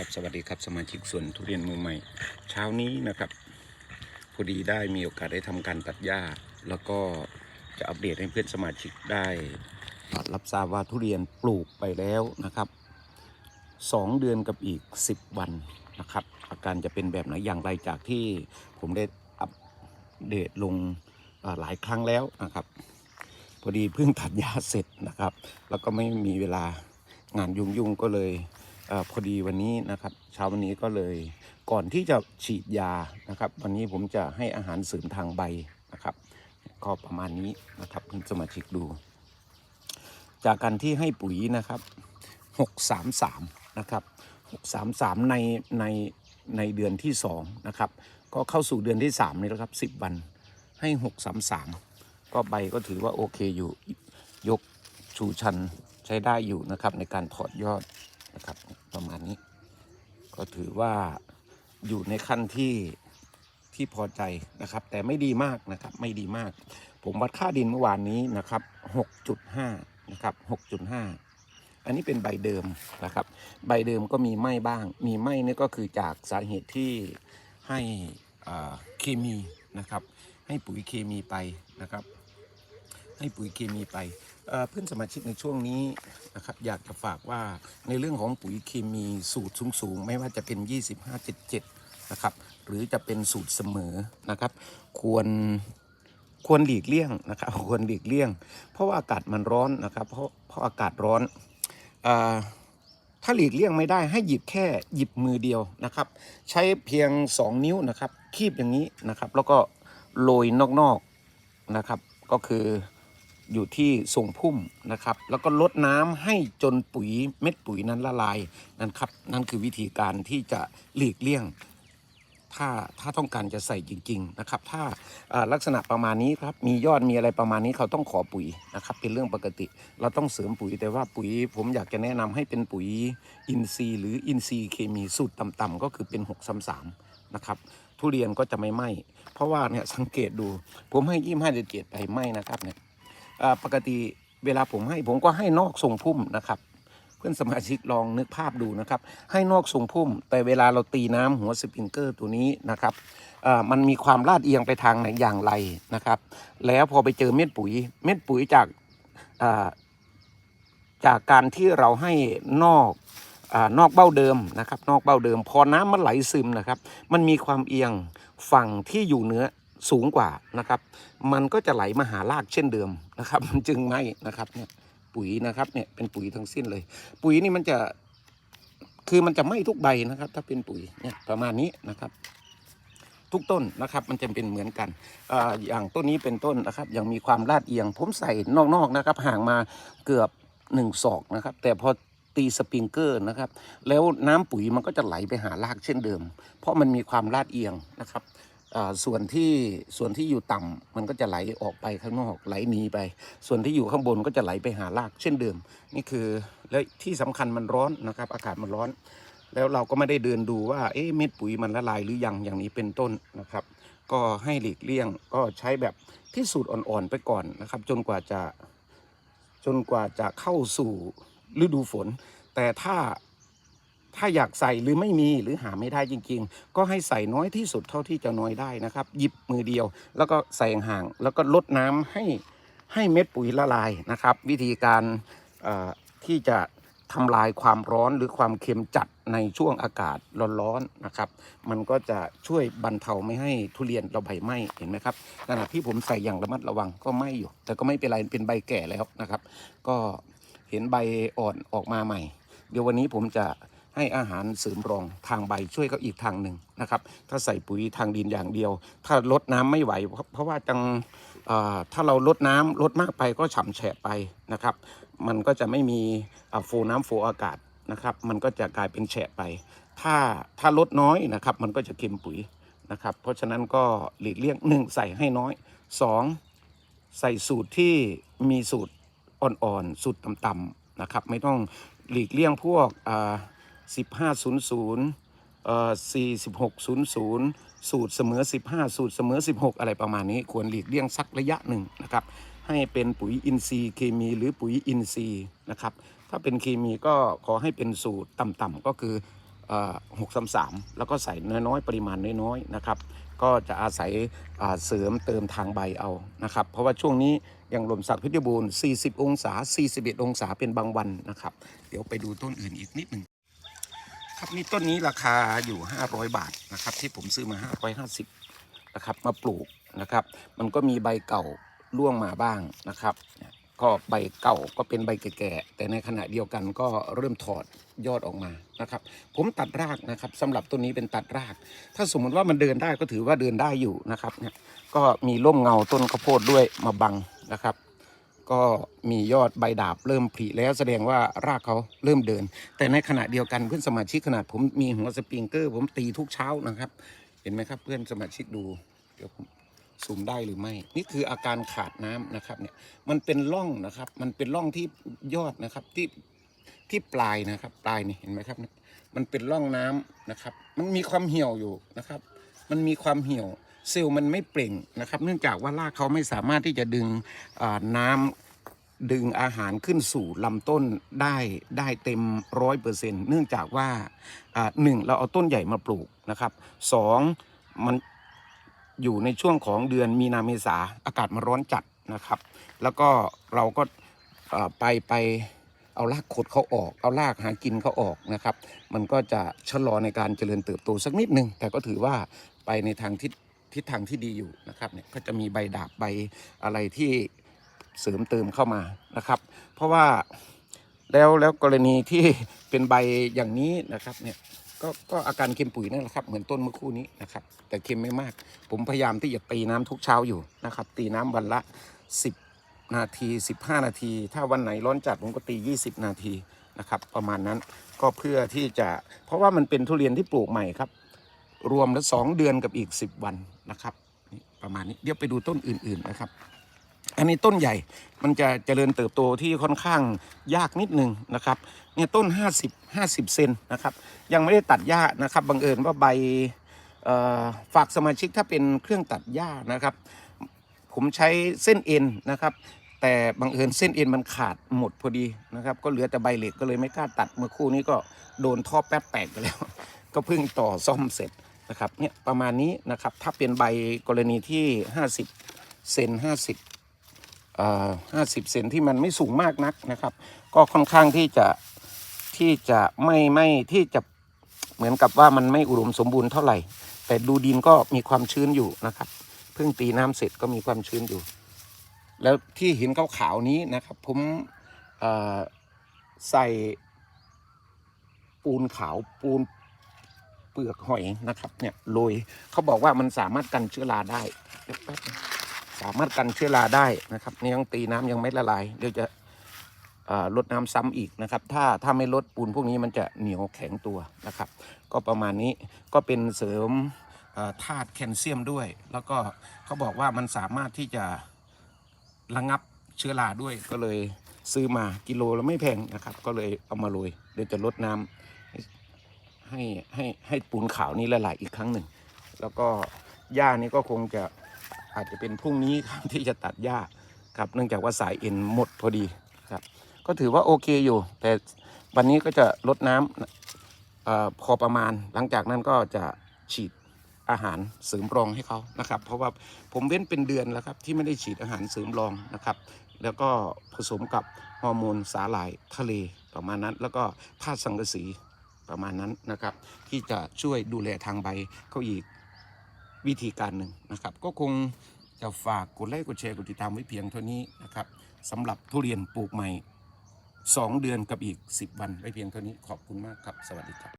ครับสวัสดีครับสมาชิกส่วนทุเรียนมือใหม่ เช้านี้นะครับพอดีได้มีโอกาสได้ทำการตัดหญ้า แล้วก็จะอัปเดตให้เพื่อนสมาชิกได้ รับทราบว่าทุเรียนปลูกไปแล้วนะครับสองเดือนกับอีก 10 วันนะครับ อาการจะเป็นแบบไหนอย่างไรจากที่ผมได้อัปเดตลงหลายครั้งแล้วนะครับ พอดีเพิ่งตัดหญ้าเสร็จนะครับ แล้วก็ไม่มีเวลางานยุ่งๆก็เลย อพอดีวันนี้นะครับ เช้าวันนี้ก็เลยก่อนที่จะฉีดยานะครับ วันนี้ผมจะให้อาหารเสริมทางใบนะครับ ก็ประมาณนี้นะครับเพื่อนสมาชิกดู จากการที่ให้ปุ๋ยนะครับ 633 นะครับ 633 ในในในเดือนที่2นะครับ ก็เข้าสู่เดือนที่3นี่แล้วครับ 10 วันให้ 633 ก็ใบก็ถือว่าโอเคอยู่ยกชูชันใช้ได้อยู่นะครับในการถอดยอดนะครับ ประมาณนี้ ก็ถือว่าอยู่ในขั้นที่ที่พอใจนะครับ แต่ไม่ดีมากนะครับ ไม่ดีมาก ผมวัดค่าดินเมื่อวานนี้นะครับ 6.5 นะครับ 6.5 อันนี้เป็นใบเดิมนะครับ ใบเดิมก็มีไหม้บ้าง มีไหม้นี่ก็คือจากสาเหตุที่ให้เคมีนะครับ ให้ปุ๋ยเคมีไปนะครับ ให้ปุ๋ยเคมีไป เพื่อนสมาชิกในช่วงนี้นะครับอยากจะฝากว่าในเรื่องของปุ๋ยเคมีสูตรสูงๆ ไม่ว่าจะเป็น 2577 นะครับ หรือจะเป็นสูตรเสมอนะครับ ควรควรหลีกเลี่ยงนะครับควรหลีกเลี่ยง เพราะว่าอากาศมันร้อนนะครับ เพราะเพราะอากาศร้อนอถ้าหลีกเลี่ยงไม่ได้ให้หยิบแค่หยิบมือเดียวนะครับ ใช้เพียง 2 นิ้วนะครับ คีบอย่างนี้นะครับ แล้วก็โรยนอกๆนะครับ ก็คือ อยู่ที่ทรงพุ่มนะครับ แล้วก็ลดน้ำให้จนปุ๋ยเม็ดปุ๋ยนั้นละลายนั่นครับนั่นคือวิธีการที่จะหลีกเลี่ยง ถ้าถ้าต้องการจะใส่จริง ๆนะครับ ถ้าลักษณะประมาณนี้ครับมียอดมีอะไรประมาณนี้เขาต้องขอปุ๋ยนะครับ เป็นเรื่องปกติ เราต้องเสริมปุ๋ยแต่ว่าปุ๋ย ผมอยากจะแนะนำให้เป็นปุ๋ยอินทรีย์หรืออินทรีย์เคมีสูตรต่ำๆก็คือเป็น633นะครับทุเรียนก็จะไม่ไหม้เพราะว่าเนี่ยสังเกตดู ผมให้ยี่ห้าเจ็ดไปไหม้นะครับเนี่ย ปกติเวลาผมให้ผมก็ให้นอกทรงพุ่มนะครับ เพื่อนสมาชิกลองนึกภาพดูนะครับ ให้นอกทรงพุ่ม แต่เวลาเราตีน้ำหัวสปริงเกอร์ตัวนี้นะครับมันมีความลาดเอียงไปทางไหนอย่างไรนะครับ แล้วพอไปเจอเม็ดปุ๋ย เม็ดปุ๋ยจากจากการที่เราให้นอกอนอกเบ้าเดิมนะครับ นอกเบ้าเดิม พอน้ำมันไหลซึมนะครับ มันมีความเอียงฝั่งที่อยู่เหนือ สูงกว่านะครับ มันก็จะไหลมาหารากเช่นเดิมนะครับ มันจึงไม่นะครับเนี่ยปุ๋ยนะครับเนี่ยเป็นปุ๋ยทั้งสิ้นเลย ปุ๋ยนี่มันจะคือมันจะไหม้ทุกใบนะครับ ถ้าเป็นปุ๋ยเนี่ยประมาณนี้นะครับทุกต้นนะครับมันจะเป็นเหมือนกันออย่างต้นนี้เป็นต้นนะครับยังมีความลาดเอียง ผมใส่นอกๆนะครับห่างมาเกือบหนึ่งศอกนะครับ แต่พอตีสปริงเกอร์นะครับ แล้วน้ำปุ๋ยมันก็จะไหลไปหารากเช่นเดิม เพราะมันมีความลาดเอียงนะครับ ส่วนที่ส่วนที่อยู่ต่ำมันก็จะไหลออกไปข้างนอกไหลหนีไป ส่วนที่อยู่ข้างบนก็จะไหลไปหารากเช่นเดิม นี่คือและที่สำคัญมันร้อนนะครับ อากาศมันร้อน แล้วเราก็ไม่ได้เดินดูว่าเอ๊ะเม็ดปุ๋ยมันละลายหรือยังอย่างนี้เป็นต้นนะครับ ก็ให้หลีกเลี่ยงก็ใช้แบบที่สูตรอ่อนๆไปก่อนนะครับ จนกว่าจะจนกว่าจะเข้าสู่ฤดูฝน แต่ถ้า ถ้าอยากใส่หรือไม่มีหรือหาไม่ได้จริง ๆ ก็ให้ใส่น้อยที่สุดเท่าที่จะน้อยได้นะครับ หยิบมือเดียว แล้วก็ใส่ห่างแล้วก็ลดน้ำให้ให้เม็ดปุ๋ยละลายนะครับ วิธีการที่จะทำลายความร้อนหรือความเค็มจัดในช่วงอากาศร้อนๆนะครับ มันก็จะช่วยบรรเทาไม่ให้ทุเรียนเราใบไหม้เห็นไหมครับขณะที่ผมใส่อย่างระมัดระวังก็ไหม้อยู่ แต่ก็ไม่เป็นไรเป็นใบแก่แล้วนะครับ ก็เห็นใบอ่อนออกมาใหม่ เดี๋ยววันนี้ผมจะ ให้อาหารเสริมรองทางใบช่วยเขาอีกทางหนึ่งนะครับ ถ้าใส่ปุ๋ยทางดินอย่างเดียว ถ้าลดน้ำไม่ไหว เพราะว่าจังถ้าเราลดน้ำลดมากไปก็ฉ่ำแฉะไปนะครับ มันก็จะไม่มีโฟน้ำโฟอากาศนะครับ มันก็จะกลายเป็นแฉะไป ถ้าถ้าลดน้อยนะครับ มันก็จะเค็มปุ๋ยนะครับ เพราะฉะนั้นก็หลีกเลี่ยงหนึ่งใส่ให้น้อยสองใส่สูตรที่มีสูตรอ่อนๆ สูตรต่ำๆนะครับ ไม่ต้องหลีกเลี่ยงพวกอ่า สิบห้าศูนย์ศูนย์เอ่อสี่สิบหกศูนย์ศูนย์สูตรเสมอสิบห้าสูตรเสมอสิบหกอะไรประมาณนี้ ควรหลีกเลี่ยงสักระยะหนึ่งนะครับ ให้เป็นปุ๋ยอินทรีย์เคมีหรือปุ๋ยอินทรีย์นะครับ ถ้าเป็นเคมีก็ขอให้เป็นสูตรต่ำๆก็คือหกสามสามแล้วก็ใส่น้อยๆ ปริมาณน้อยๆนะครับ ก็จะอาศัยเสริมเติมทางใบเอานะครับ เพราะว่าช่วงนี้อย่างลมสักพิทบูรณ์ 40 องศา 41 องศาเป็นบางวันนะครับ เดี๋ยวไปดูต้นอื่นอีกนิดหนึ่ง ครับนี่ต้นนี้ราคาอยู่ 500 บาทนะครับ ที่ผมซื้อมา 550นะครับ มาปลูกนะครับ มันก็มีใบเก่าร่วงมาบ้างนะครับ ก็ใบเก่าก็เป็นใบแก่ๆแต่ในขณะเดียวกันก็เริ่มถอดยอดออกมานะครับ ผมตัดรากนะครับสำหรับต้นนี้เป็นตัดราก ถ้าสมมติว่ามันเดินได้ก็ถือว่าเดินได้อยู่นะครับเนี่ยก็มีร่มเงาต้นข้าวโพดด้วยมาบังนะครับ ก็มียอดใบดาบเริ่มผลิแล้วแสดงว่ารากเขาเริ่มเดิน แต่ในขณะเดียวกันเพื่อนสมาชิกขนาดผมมีหัวสปริงเกอร์ ผมตีทุกเช้านะครับ เห็นไหมครับเพื่อนสมาชิกดูเดี๋ยวผมซูมได้หรือไม่ นี่คืออาการขาดน้ำนะครับเนี่ยมันเป็นร่องนะครับ มันเป็นร่องที่ยอดนะครับที่ที่ปลายนะครับ ปลายนี่เห็นไหมครับ มันเป็นร่องน้ำนะครับ มันมีความเหี่ยวอยู่นะครับ มันมีความเหี่ยว เซลล์มันไม่เปล่งนะครับ เนื่องจากว่ารากเขาไม่สามารถที่จะดึงน้ำดึงอาหารขึ้นสู่ลำต้นได้ได้เต็มร้อยเปอร์เซ็นต์เนื่องจากว่าหนึ่งเราเอาต้นใหญ่มาปลูกนะครับสองมันอยู่ในช่วงของเดือนมีนาเมษาอากาศมันร้อนจัดนะครับ แล้วก็เราก็ไปไปเอารากขดเขาออก เอารากหากินเขาออกนะครับ มันก็จะชะลอในการเจริญเติบโตสักนิดหนึ่งแต่ก็ถือว่าไปในทางทิศ ทิศทางที่ดีอยู่นะครับเนี่ยก็จะมีใบดาบใบอะไรที่เสริมเติมเข้ามานะครับ เพราะว่าแล้วแล้วกรณีที่เป็นใบอย่างนี้นะครับเนี่ยก็ก็อาการเค็มปุ๋ยนั่นแหละครับเหมือนต้นเมื่อคู่นี้นะครับ แต่เค็มไม่มาก ผมพยายามที่จะตีน้ำทุกเช้าอยู่นะครับ ตีน้ำวันละ 10 นาที 15 นาที ถ้าวันไหนร้อนจัดผมก็ตี 20 นาทีนะครับประมาณนั้นก็เพื่อที่จะเพราะว่ามันเป็นทุเรียนที่ปลูกใหม่ครับ รวมแล้ว2เดือนกับอีก 10 วัน นะครับนี่ประมาณนี้เดี๋ยวไปดูต้นอื่นๆนะครับ อันนี้ต้นใหญ่มันจะเจริญเติบโตที่ค่อนข้างยากนิดนึงนะครับเนี่ยต้น 50 50 เซนนะครับ ยังไม่ได้ตัดหญ้านะครับบังเอิญว่าใบฝากสมาชิกถ้าเป็นเครื่องตัดหญ้านะครับ ผมใช้เส้นเอ็นนะครับ แต่บังเอิญเส้นเอ็นมันขาดหมดพอดีนะครับ ก็เหลือแต่ใบเหล็กก็เลยไม่กล้าตัดเมื่อคู่นี้ก็โดนท่อแป๊บแตกไปแล้ว ก็เพิ่งต่อซ่อมเสร็จ นะครับเนี่ยประมาณนี้นะครับถ้าเป็นใบกรณีที่ 50 เซน50เอ่อ50 เซนที่มันไม่สูงมากนักนะครับ ก็ค่อนข้างที่จะที่จะไม่ไม่ที่จะเหมือนกับว่ามันไม่อุดมสมบูรณ์เท่าไหร่ แต่ดูดินก็มีความชื้นอยู่นะครับเพิ่งตีน้ำเสร็จก็มีความชื้นอยู่ แล้วที่ห็นขาวๆนี้นะครับ ผมใส่ปูนขาวปูน ลือกหอยนะครับเนี่ยโรยเขาบอกว่ามันสามารถกันเชื้อราได้แป๊บสามารถกันเชื้อราได้นะครับนี่ยังตีน้ำยังไม่ละลายเดี๋ยวจะลดน้ำซ้ำอีกนะครับ ถ้าถ้าไม่ลดปูนพวกนี้มันจะเหนียวแข็งตัวนะครับ ก็ประมาณนี้ก็เป็นเสริมธาตุแคลเซียมด้วย แล้วก็เขาบอกว่ามันสามารถที่จะระงับเชื้อราด้วยก็เลยซื้อมากิโลแล้วไม่แพงนะครับ ก็เลยเอามาโรยเดี๋ยวจะลดน้ำ ให้ให้ให้ปูนขาวนี้ละลายอีกครั้งหนึ่ง แล้วก็หญ้านี้ก็คงจะอาจจะเป็นพรุ่งนี้ครับที่จะตัดหญ้าครับเนื่องจากว่าสายเอ็นหมดพอดีครับ ก็ถือว่าโอเคอยู่ แต่วันนี้ก็จะลดน้ำอ่อพอประมาณ หลังจากนั้นก็จะฉีดอาหารเสริมรองให้เขานะครับ เพราะว่าผมเว้นเป็นเดือนแล้วครับที่ไม่ได้ฉีดอาหารเสริมรองนะครับ แล้วก็ผสมกับฮอร์โมนสาหร่ายทะเลประมาณนั้น แล้วก็ธาตุสังกะสี ประมาณนั้นนะครับ ที่จะช่วยดูแลทางใบเขาอีกวิธีการหนึ่งนะครับ ก็คงจะฝากกดไลค์กดแชร์กดติดตามไว้เพียงเท่านี้นะครับสำหรับทุเรียนปลูกใหม่ 2 เดือนกับอีก 10 วันไว้เพียงเท่านี้ขอบคุณมากครับ สวัสดีครับ